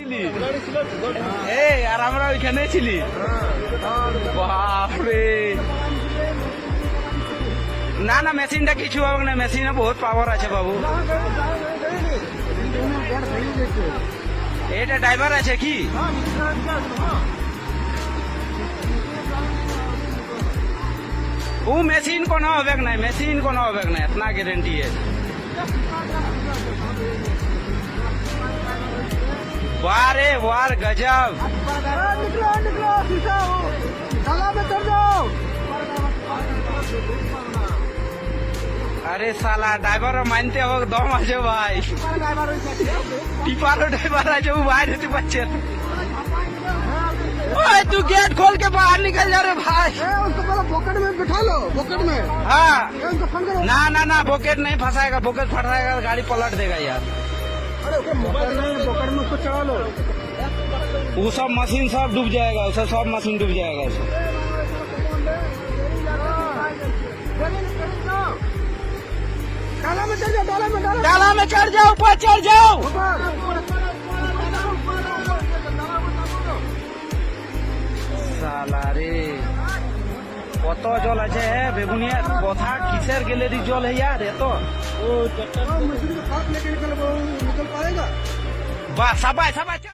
এই ছিলি? বাপরে। না না, মেশিনটা কিছু হবে না, মেশিনে বহুত পাওয়ার আছে বাবু। এটা ড্রাইভার আছে কি? ও, মেশিন কোনো হবে নাই মেশিন কোনো হবে না এত গ্যারেন্টি আছে वारे वार गजब। निकलो निकलो में चढ़ जाओ अरे साला ड्राइवर मानते हो दम आज भाई। टिपारो ड्राइवर आज बाहर तू बच्चे। तू गेट खोल के बाहर निकल जा रहे भाई। पॉकेट में बिठा लो पॉकेट में। हाँ। ना ना ना पॉकेट नहीं फंसाएगा पॉकेट फंसाएगा गाड़ी पलट देगा यार। अरे उसको में पॉकेट चढ़ा लो। वो सब मशीन सब डूब जाएगा उसे सब मशीन डूब जाएगा। उसे डाला में चढ़ जाओ डाला में डाला डाला में चढ़ जाओ ऊपर चढ़ जाओ। কত জল আছে হ্যাঁ বেগুনিয়ার কথা কিসের গ্যালারি জল হ্যাঁ এত? ও বাহ সবাই সবাই